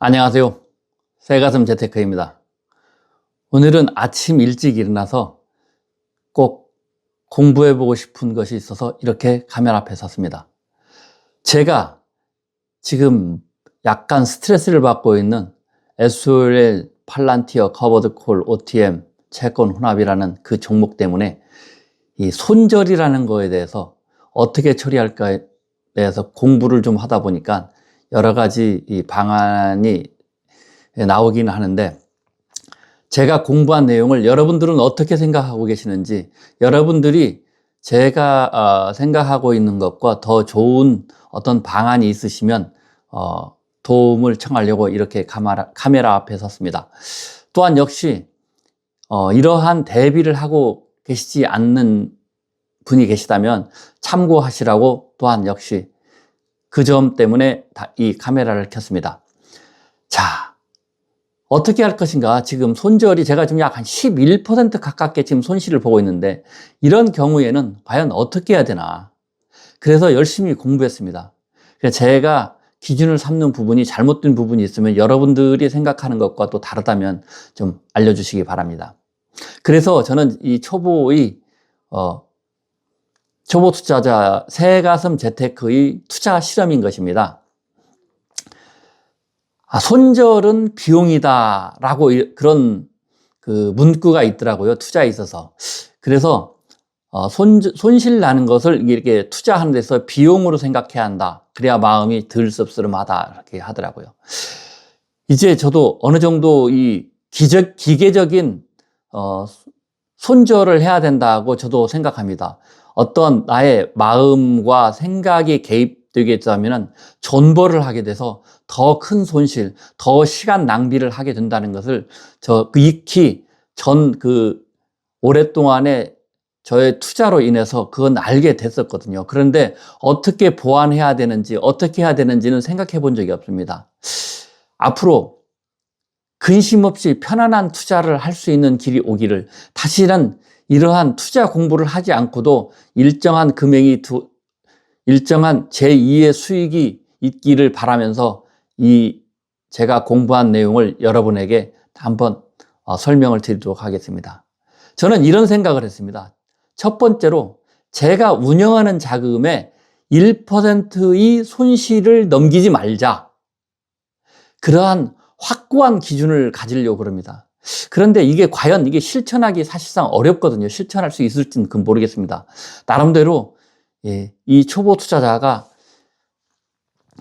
안녕하세요. 새가슴 재테크입니다. 오늘은 아침 일찍 일어나서 꼭 공부해보고 싶은 것이 있어서 이렇게 카메라 앞에 섰습니다. 제가 지금 약간 스트레스를 받고 있는 SOL 팔란티어 커버드 콜 OTM 채권 혼합이라는 그 종목 때문에 이 손절이라는 거에 대해서 어떻게 처리할까에 대해서 공부를 좀 하다 보니까 여러 가지 이 방안이 나오기는 하는데 제가 공부한 내용을 여러분들은 어떻게 생각하고 계시는지 여러분들이 제가 어, 생각하고 있는 것과 더 좋은 어떤 방안이 있으시면 어, 도움을 청하려고 이렇게 카메라, 카메라 앞에 섰습니다. 또한 역시 어, 이러한 대비를 하고 계시지 않는 분이 계시다면 참고하시라고 또한 역시 그 점 때문에 이 카메라를 켰습니다. 자, 어떻게 할 것인가? 지금 손절이 제가 지금 약 한 11% 가깝게 지금 손실을 보고 있는데 이런 경우에는 과연 어떻게 해야 되나? 그래서 열심히 공부했습니다. 제가 기준을 삼는 부분이 잘못된 부분이 있으면 여러분들이 생각하는 것과 또 다르다면 좀 알려주시기 바랍니다. 그래서 저는 이 초보의 어, 초보 투자자 새가슴 재테크의 투자 실험인 것입니다. 아, 손절은 비용이다 라고 그런 그 문구가 있더라고요. 투자에 있어서. 그래서 어, 손, 손실 나는 것을 이렇게 투자하는 데서 비용으로 생각해야 한다. 그래야 마음이 덜 씁쓸하다. 이렇게 하더라고요. 이제 저도 어느 정도 이 기적, 기계적인, 어, 손절을 해야 된다고 저도 생각합니다. 어떤 나의 마음과 생각이 개입되겠다면 존버를 하게 돼서 더 큰 손실, 더 시간 낭비를 하게 된다는 것을 저 익히 전 그 오랫동안에 저의 투자로 인해서 그건 알게 됐었거든요. 그런데 어떻게 보완해야 되는지, 어떻게 해야 되는지는 생각해 본 적이 없습니다. 앞으로 근심 없이 편안한 투자를 할 수 있는 길이 오기를 다시는 이러한 투자 공부를 하지 않고도 일정한 금액이 두, 일정한 제2의 수익이 있기를 바라면서 이 제가 공부한 내용을 여러분에게 한번 어, 설명을 드리도록 하겠습니다. 저는 이런 생각을 했습니다. 첫 번째로 제가 운영하는 자금의 1%의 손실을 넘기지 말자. 그러한 확고한 기준을 가지려고 그럽니다. 그런데 이게 과연 이게 실천하기 사실상 어렵거든요. 실천할 수 있을지는 모르겠습니다. 나름대로 예, 이 초보 투자자가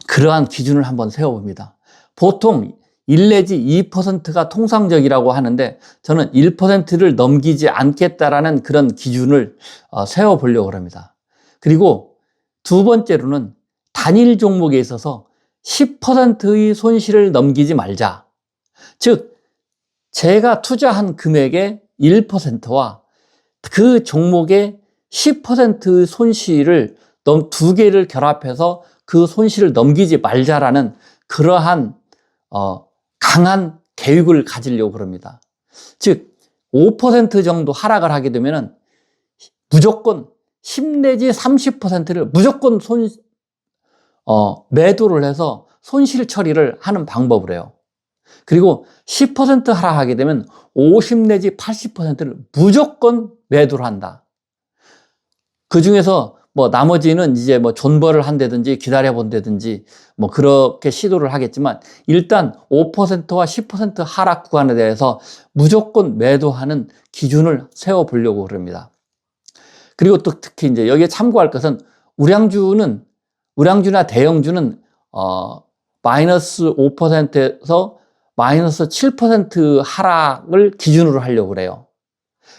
그러한 기준을 한번 세워봅니다. 보통 1 내지 2%가 통상적이라고 하는데 저는 1%를 넘기지 않겠다라는 그런 기준을 어, 세워보려고 합니다. 그리고 두 번째로는 단일 종목에 있어서 10%의 손실을 넘기지 말자. 즉, 제가 투자한 금액의 1%와 그 종목의 10% 손실을 두 개를 결합해서 그 손실을 넘기지 말자라는 그러한 어, 강한 계획을 가지려고 그럽니다. 즉, 5% 정도 하락을 하게 되면은 무조건 10 내지 30%를 무조건 손, 어, 매도를 해서 손실 처리를 하는 방법을 해요. 그리고 10% 하락하게 되면 50 내지 80%를 무조건 매도를 한다. 그 중에서 뭐 나머지는 이제 뭐 존버를 한다든지 기다려 본다든지 뭐 그렇게 시도를 하겠지만 일단 5%와 10% 하락 구간에 대해서 무조건 매도하는 기준을 세워 보려고 그럽니다. 그리고 또 특히 이제 여기에 참고할 것은 우량주는 우량주나 대형주는 어 마이너스 5%에서 마이너스 7% 하락을 기준으로 하려고 그래요.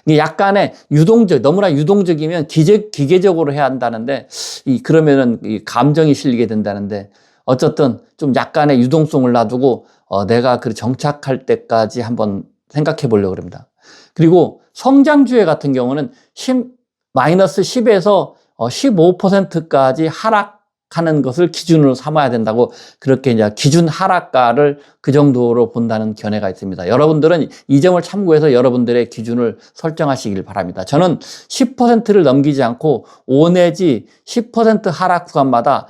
약간의 유동적, 너무나 유동적이면 기재, 기계적으로 해야 한다는데, 이, 그러면은 이 감정이 실리게 된다는데, 어쨌든 좀 약간의 유동성을 놔두고, 어, 내가 그 정착할 때까지 한번 생각해 보려고 합니다. 그리고 성장주회 같은 경우는 10, 마이너스 10에서 15%까지 어, 하락 하는 것을 기준으로 삼아야 된다고 그렇게 이제 기준 하락가를 그 정도로 본다는 견해가 있습니다. 여러분들은 이 점을 참고해서 여러분들의 기준을 설정하시길 바랍니다. 저는 10%를 넘기지 않고 5 내지 10% 하락 구간마다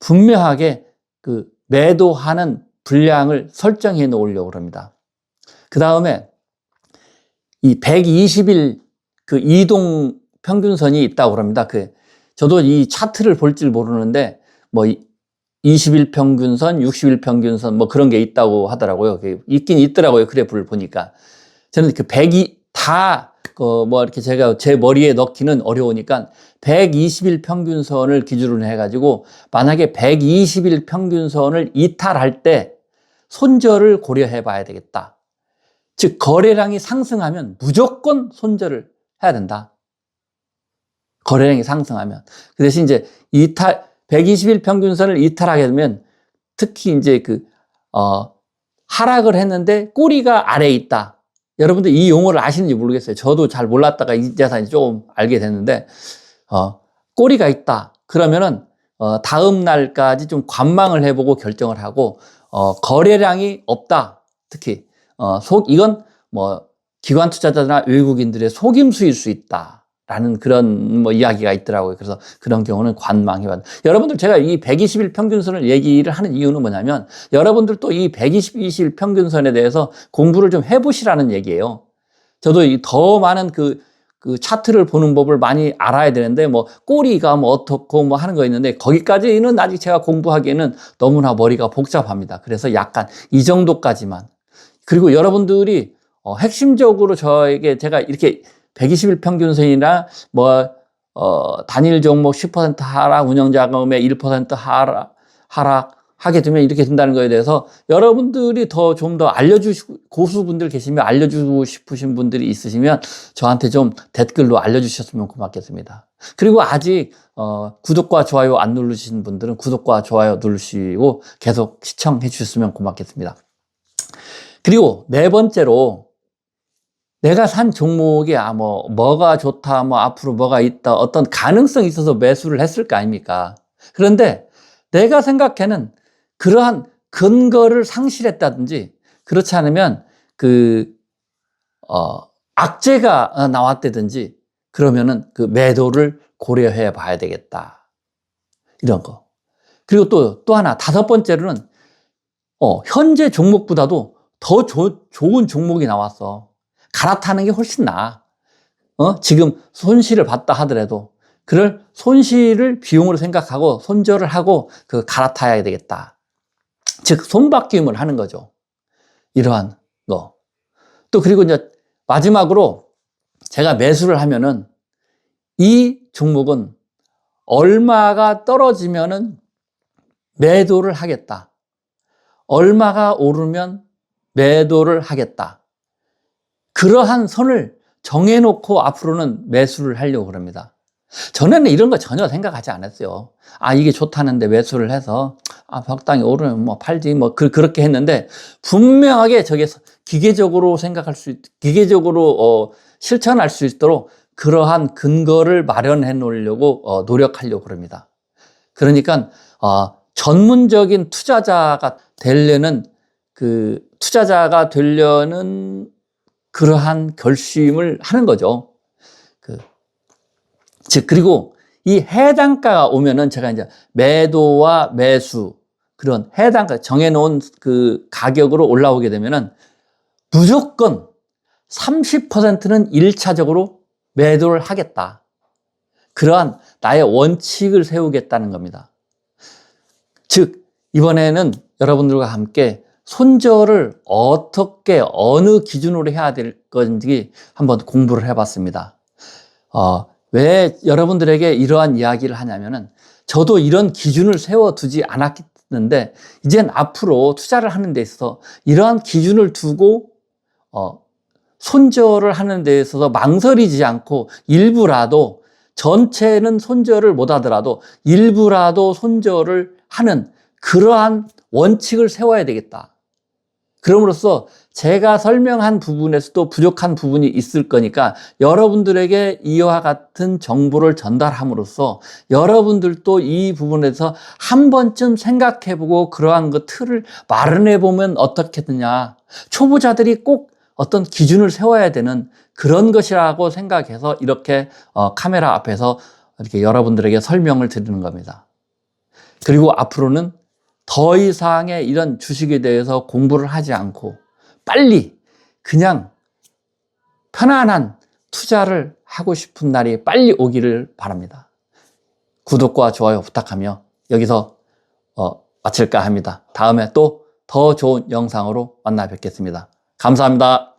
분명하게 그 매도하는 분량을 설정해 놓으려고 합니다. 그 다음에 이 120일 그 이동 평균선이 있다고 합니다. 그 저도 이 차트를 볼 줄 모르는데 뭐 20일 평균선, 60일 평균선 뭐 그런 게 있다고 하더라고요. 있긴 있더라고요. 그래프를 보니까 저는 그 100이 다그뭐 이렇게 제가 제 머리에 넣기는 어려우니까 120일 평균선을 기준으로 해가지고 만약에 120일 평균선을 이탈할 때 손절을 고려해 봐야 되겠다. 즉 거래량이 상승하면 무조건 손절을 해야 된다. 거래량이 상승하면 그 대신 이제 이탈 120일 평균선을 이탈하게 되면 특히 이제 그 어, 하락을 했는데 꼬리가 아래에 있다. 여러분들 이 용어를 아시는지 모르겠어요. 저도 잘 몰랐다가 이제서 조금 알게 됐는데 어, 꼬리가 있다. 그러면은 어, 다음 날까지 좀 관망을 해보고 결정을 하고 어, 거래량이 없다. 특히 어, 속 이건 뭐 기관 투자자나 외국인들의 속임 수일 수 있다. 라는 그런 뭐 이야기가 있더라고요. 그래서 그런 경우는 관망해봐. 여러분들 제가 이 120일 평균선을 얘기를 하는 이유는 뭐냐면 여러분들 또 이 120일 평균선에 대해서 공부를 좀 해보시라는 얘기예요. 저도 더 많은 그, 그 차트를 보는 법을 많이 알아야 되는데 뭐 꼬리가 뭐 어떻고 뭐 하는 거 있는데 거기까지는 아직 제가 공부하기에는 너무나 머리가 복잡합니다. 그래서 약간 이 정도까지만. 그리고 여러분들이 어, 핵심적으로 저에게 제가 이렇게 120일 평균선이나 뭐, 어, 단일 종목 10% 하락, 운영자금의 1% 하락, 하락, 하게 되면 이렇게 된다는 거에 대해서 여러분들이 더 좀 더 알려주시고, 고수분들 계시면 알려주고 싶으신 분들이 있으시면 저한테 좀 댓글로 알려주셨으면 고맙겠습니다. 그리고 아직, 어, 구독과 좋아요 안 누르신 분들은 구독과 좋아요 누르시고 계속 시청해 주셨으면 고맙겠습니다. 그리고 네 번째로 내가 산 종목이 아, 뭐, 뭐가 좋다, 뭐, 앞으로 뭐가 있다, 어떤 가능성이 있어서 매수를 했을 거 아닙니까? 그런데 내가 생각해는 그러한 근거를 상실했다든지, 그렇지 않으면 그, 어, 악재가 나왔다든지, 그러면은 그 매도를 고려해 봐야 되겠다. 이런 거. 그리고 또, 또 하나, 다섯 번째로는, 어, 현재 종목보다도 더 조, 좋은 종목이 나왔어. 갈아타는 게 훨씬 나아. 어? 지금 손실을 봤다 하더라도 그럴 손실을 비용으로 생각하고 손절을 하고 그 갈아타야 되겠다. 즉 손바뀜을 하는 거죠. 이러한 거. 또 그리고 이제 마지막으로 제가 매수를 하면은 이 종목은 얼마가 떨어지면은 매도를 하겠다. 얼마가 오르면 매도를 하겠다. 그러한 선을 정해놓고 앞으로는 매수를 하려고 합니다. 전에는 이런 거 전혀 생각하지 않았어요. 아, 이게 좋다는데 매수를 해서, 아, 적당히 오르면 뭐 팔지, 뭐, 그, 그렇게 했는데, 분명하게 저게 기계적으로 생각할 수, 있, 기계적으로, 어, 실천할 수 있도록 그러한 근거를 마련해 놓으려고, 어, 노력하려고 합니다. 그러니까, 어, 전문적인 투자자가 되려는, 그, 투자자가 되려는 그러한 결심을 하는 거죠. 그, 즉, 그리고 이 해당가가 오면은 제가 이제 매도와 매수, 그런 해당가, 정해놓은 그 가격으로 올라오게 되면은 무조건 30%는 1차적으로 매도를 하겠다. 그러한 나의 원칙을 세우겠다는 겁니다. 즉, 이번에는 여러분들과 함께 손절을 어떻게 어느 기준으로 해야 될 건지 한번 공부를 해봤습니다. 어, 왜 여러분들에게 이러한 이야기를 하냐면은 저도 이런 기준을 세워두지 않았는데 이젠 앞으로 투자를 하는 데 있어서 이러한 기준을 두고 어, 손절을 하는 데 있어서 망설이지 않고 일부라도 전체는 손절을 못 하더라도 일부라도 손절을 하는 그러한 원칙을 세워야 되겠다. 그럼으로써 제가 설명한 부분에서도 부족한 부분이 있을 거니까 여러분들에게 이와 같은 정보를 전달함으로써 여러분들도 이 부분에서 한 번쯤 생각해보고 그러한 그 틀을 마련해보면 어떻겠느냐. 초보자들이 꼭 어떤 기준을 세워야 되는 그런 것이라고 생각해서 이렇게 어, 카메라 앞에서 이렇게 여러분들에게 설명을 드리는 겁니다. 그리고 앞으로는 더 이상의 이런 주식에 대해서 공부를 하지 않고 빨리 그냥 편안한 투자를 하고 싶은 날이 빨리 오기를 바랍니다. 구독과 좋아요 부탁하며 여기서 어, 마칠까 합니다. 다음에 또 더 좋은 영상으로 만나 뵙겠습니다. 감사합니다.